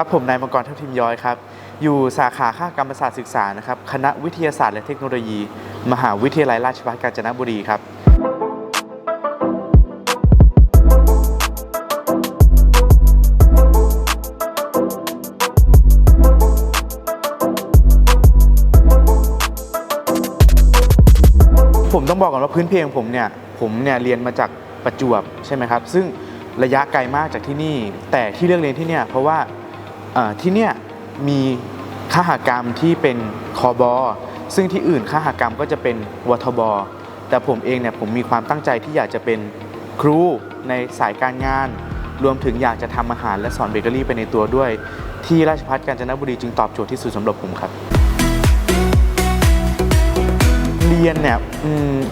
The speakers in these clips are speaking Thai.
ครับผมนายมังกรทัพทิมย้อยครับ อยู่สาขาข้ากรรมศาสตร์ศึกษานะครับ คณะวิทยาศาสตร์และเทคโนโลยี มหาวิทยาลัยราชภัฏกาญจนบุรีครับผมต้องบอกก่อนว่าพื้นเพของผมเนี่ยผมเนี่ยเรียนมาจากประจวบใช่ไหมครับ ซึ่งระยะไกลมากจากที่นี่ แต่ที่เลือกเรียนที่เนี่ยเพราะว่า ที่เนี่ยมีข้าหกรรมที่เป็นคอบอซึ่งที่อื่นข้าหกรรมก็จะเป็นวทบแต่ผมเองเนี่ยผมมีความตั้งใจที่อยากจะเป็นครูในสายการงาน รวมถึงอยากจะทำอาหารและสอนเบเกอรี่ไปในตัวด้วย ที่ราชภัฏกาญจนบุรีจึงตอบโจทย์ที่สุดสำหรับผมครับ เรียนเนี่ย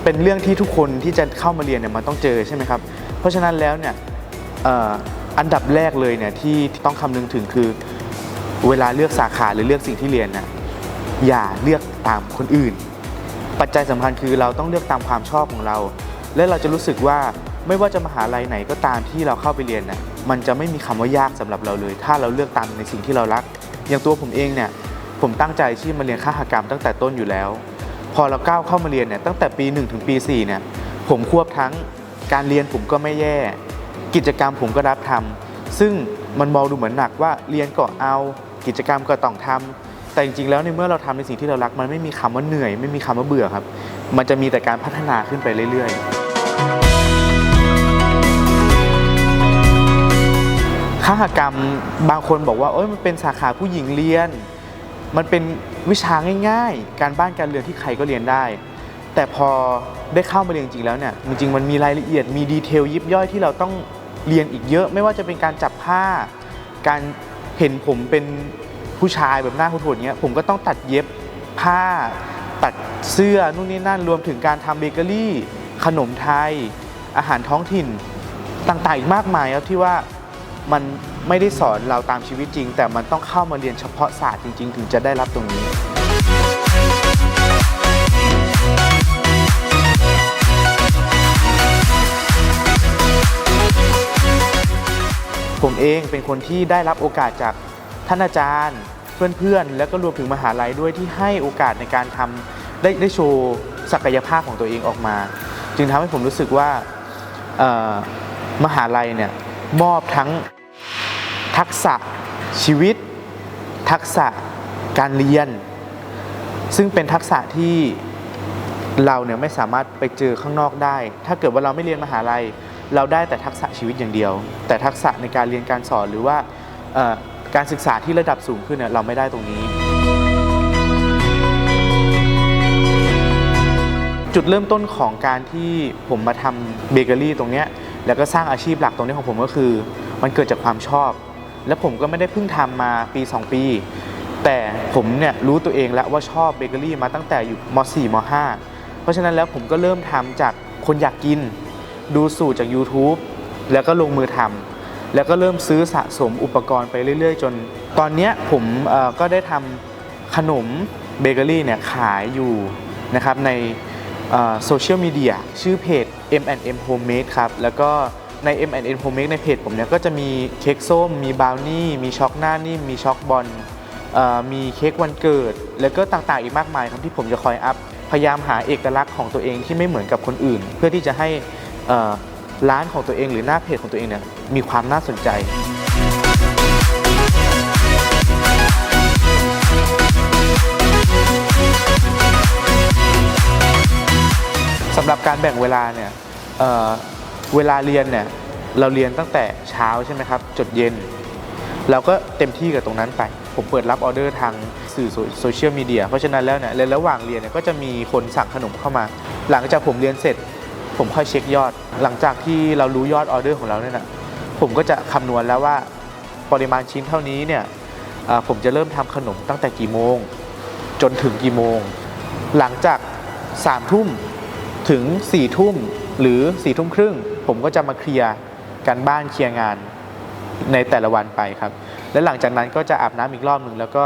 เป็นเรื่องที่ทุกคนที่จะเข้ามาเรียนเนี่ยมันต้องเจอใช่ไหมครับ เพราะฉะนั้นแล้วเนี่ย อันดับแรกเลยเนี่ยที่ต้องคำนึงถึงคือ เวลาเลือกสาขาหรือเลือกสิ่งที่เรียนน่ะอย่าเลือกตามคนอื่น ปัจจัยสำคัญคือเราต้องเลือกตามความชอบของเรา และเราจะรู้สึกว่าไม่ว่าจะมหาลัยไหนก็ตามที่เราเข้าไปเรียนน่ะมันจะไม่มีคำว่ายากสำหรับเราเลย ถ้าเราเลือกตามในสิ่งที่เรารัก อย่างตัวผมเองเนี่ย ผมตั้งใจที่มาเรียนข้าหกรรมตั้งแต่ต้นอยู่แล้ว พอเราก้าวเข้ามาเรียนเนี่ยตั้งแต่ปี 1 ถึงปี4เนี่ยผมควบทั้งการเรียนผมก็ไม่แย่ กิจกรรมผมก็รับทำซึ่งมันมองดูเหมือนหนักว่าเรียนก็เอากิจกรรมก็ต้องทำแต่จริงๆแล้วในเมื่อเราทำในสิ่งที่เรารัก มันไม่มีคำว่าเหนื่อย ไม่มีคำว่าเบื่อครับ มันจะมีแต่การพัฒนาขึ้นไปเรื่อย ๆข้าหกรรมบางคนบอกว่าเอ้ยมันเป็นสาขาผู้หญิงเรียน มันเป็นวิชาง่าย ๆ การบ้านการเรือนที่ใครก็เรียนได้ แต่พอได้เข้ามาเรียนจริงๆแล้วเนี่ยจริงๆมันมีรายละเอียดมีดีเทลยิบย่อยที่เราต้อง เรียนอีกเยอะไม่ว่าจะเป็นการจับผ้า การเห็นผมเป็นผู้ชายแบบหน้าโหดๆเงี้ยผมก็ต้องตัดเย็บผ้า ตัดเสื้อนู่นนี่นั่นรวมถึงการทำเบเกอรี่ ขนมไทย อาหารท้องถิ่นต่างๆอีกมากมายครับที่ว่ามันไม่ได้สอนเราตามชีวิตจริง แต่มันต้องเข้ามาเรียนเฉพาะศาสตร์จริง ๆ ถึงจะได้รับตรงนี้ ผมเองเป็นคนที่ได้รับโอกาสจากท่านอาจารย์ เพื่อนๆ แล้วก็รวมถึงมหาลัยด้วยที่ให้โอกาสในการทำได้ได้โชว์ศักยภาพของตัวเองออกมา จึงทำให้ผมรู้สึกว่ามหาลัยเนี่ยมอบทั้งทักษะชีวิต ทักษะการเรียน ซึ่งเป็นทักษะที่เราเนี่ยไม่สามารถไปเจอข้างนอกได้ ถ้าเกิดว่าเราไม่เรียนมหาลัย เราได้แต่ทักษะชีวิตอย่างเดียว แต่ทักษะในการเรียนการสอนหรือว่าการศึกษาที่ระดับสูงขึ้นเนี่ยเราไม่ได้ตรงนี้ จุดเริ่มต้นของการที่ผมมาทำเบเกอรี่ตรงเนี้ยแล้วก็สร้างอาชีพหลักตรงนี้ของผมก็คือ มันเกิดจากความชอบ และผมก็ไม่ได้เพิ่งทำมาปี 2 ปี แต่ผมเนี่ยรู้ตัวเองแล้วว่าชอบเบเกอรี่มาตั้งแต่อยู่ม .4 ม .5 เพราะฉะนั้นแล้วผมก็เริ่มทำจากคนอยากกิน ดูสูตรจาก YouTube แล้วก็ลงมือทำแล้วก็เริ่มซื้อสะสมอุปกรณ์ไปเรื่อย ๆ จน ตอนนี้ผมก็ได้ทำขนมเบเกอรี่เนี่ยขายอยู่นะครับในโซเชียลมีเดียชื่อเพจ M&M Homemade ครับ แล้วก็ใน M&M Homemade ในเพจผมเนี่ยก็จะมีเค้กส้ม มีบราวนี่ มีช็อกหน้านิ่ม มีช็อกบอลมีเค้กวันเกิด แล้วก็ต่างๆอีกมากมายครับที่ผมจะคอยอัพ พยายามหาเอกลักษณ์ของตัวเองที่ไม่เหมือนกับคนอื่น เพื่อที่จะให้ ร้านของตัวเองหรือหน้าเพจของตัวเองเนี่ยมีความน่าสนใจ สำหรับการแบ่งเวลาเนี่ยเเวลาเรียนเนี่ยเราเรียนตั้งแต่เช้าใช่ไหมครับจดเย็น เราก็เต็มที่กับตรงนั้นไป ผมเปิดรับออเดอร์ทางสื่อโซเชียลมีเดียเพราะฉะนั้นแล้วเนี่ยในระหว่างเรียนเนี่ยก็จะมีคนสั่งขนมเข้ามา หลังจากผมเรียนเสร็จ ผมค่อยเช็คยอด หลังจากที่เรารู้ยอดออเดอร์ของเราเนี่ยนะผมก็จะคำนวณแล้วว่าปริมาณชิ้นเท่านี้เนี่ยผมจะเริ่มทำขนมตั้งแต่กี่โมง จนถึงกี่โมง หลังจาก3ามทุ่มถึง4ี่ทุ่มหรือ4ี่ทุ่มครึ่ง ผมก็จะมาเคลียร์การบ้านเคลียร์งานในแต่ละวันไปครับ และหลังจากนั้นก็จะอาบน้ำอีกรอบหนึ่งแล้วก็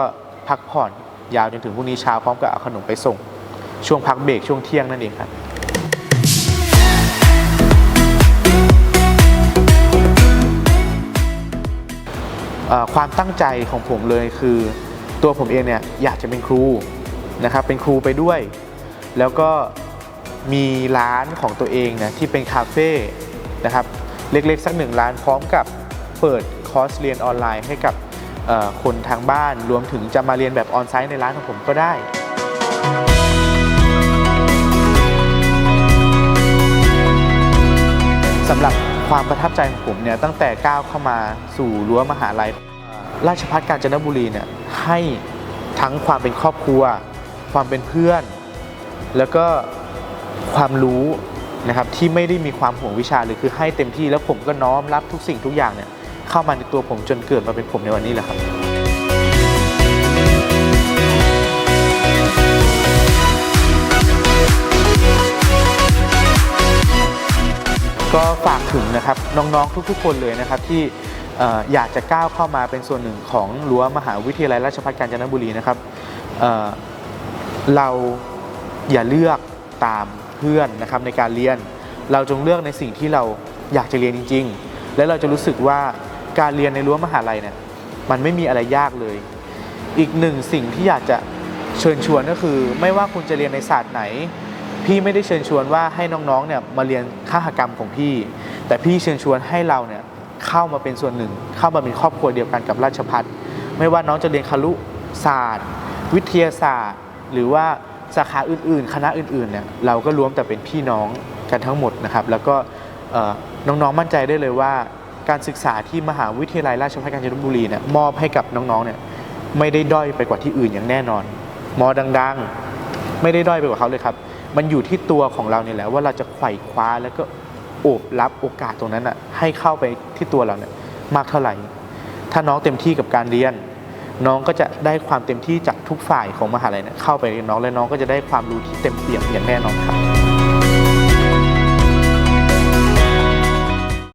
พักผ่อนยาวจนถึงพรุ่งนี้เช้าพร้อมกับเอาขนมไปส่ง ช่วงพักเบรกช่วงเที่ยงนั่นเองครับ ความตั้งใจของผมเลยคือ ตัวผมเองเนี่ยอยากจะเป็นครูนะครับเป็นครูไปด้วย แล้วก็มีร้านของตัวเองนี่ยที่เป็นคาเฟ่นะครับเล็กๆ สักหนึ่งร้านพร้อมกับเปิดคอร์สเรียนออนไลน์ให้กับคนทางบ้านรวมถึงจะมาเรียนแบบออนไซต์ในร้านของผมก็ได้ สำหรับ ความประทับใจของผมเนี่ยตั้งแต่ก้าวเข้ามาสู่รั้วมหาลัย ราชพัฒกาญจนบุรีเนี่ยให้ทั้งความเป็นครอบครัว ความเป็นเพื่อน แล้วก็ความรู้นะครับที่ไม่ได้มีความห่วงวิชาเลยคือให้เต็มที่แล้วผมก็น้อมรับทุกสิ่งทุกอย่างเนี่ยเข้ามาในตัวผมจนเกิดมาเป็นผมในวันนี้แหละครับ ก็ฝากถึงนะครับน้องๆทุกๆ คนเลยนะครับที่ออยากจะก้าวเข้ามาเป็นส่วนหนึ่งของรั้วมหาวิทยาลัยราชภัฏกาญจนบุรีนะครับเเราอย่าเลือกตามเพื่อนนะครับในการเรียน เราจงเลือกในสิ่งที่เราอยากจะเรียนจริง ๆ และเราจะรู้สึกว่าการเรียนในรั้วมหาลัยเนี่ยมันไม่มีอะไรยากเลย อีกหนึ่งสิ่งที่อยากจะเชิญชวนก็คือ ไม่ว่าคุณจะเรียนในศาสตร์ไหน พี่ไม่ได้เชิญชวนว่าให้น้องๆเนี่ยมาเรียนข้าหกรรมของพี่ แต่พี่เชิญชวนให้เราเนี่ยเข้ามาเป็นส่วนหนึ่ง เข้ามาเป็นครอบครัวเดียวกันกับราชพัฒไม่ว่าน้องจะเรียนครุศาสตร์ วิทยาศาสตร์ หรือว่าสาขาอื่นๆ คณะอื่นๆเนี่ยเราก็รวมแต่เป็นพี่น้องกันทั้งหมดนะครับ แล้วก็น้องๆมั่นใจได้เลยว่าการศึกษาที่มหาวิทยาลัยราชภัฏกาญจนบุรีเนี่ยมอบให้กับน้องๆเนี่ยไม่ได้ด้อยไปกว่าที่อื่นอย่างแน่นอน มอดัง ๆ ไม่ได้ด้อยไปกว่าเขาเลยครับ มันอยู่ที่ตัวของเราเนี่ยแหละว่าเราจะไขว่คว้าแล้วก็โอบรับโอกาสตรงนั้นอะให้เข้าไปที่ตัวเราเนี่ยมากเท่าไหร่ ถ้าน้องเต็มที่กับการเรียน น้องก็จะได้ความเต็มที่จากทุกฝ่ายของมหาลัยเนี่ยเข้าไปเรียนน้องและน้องก็จะได้ความรู้ที่เต็มเปี่ยมอย่างแน่นอนครับ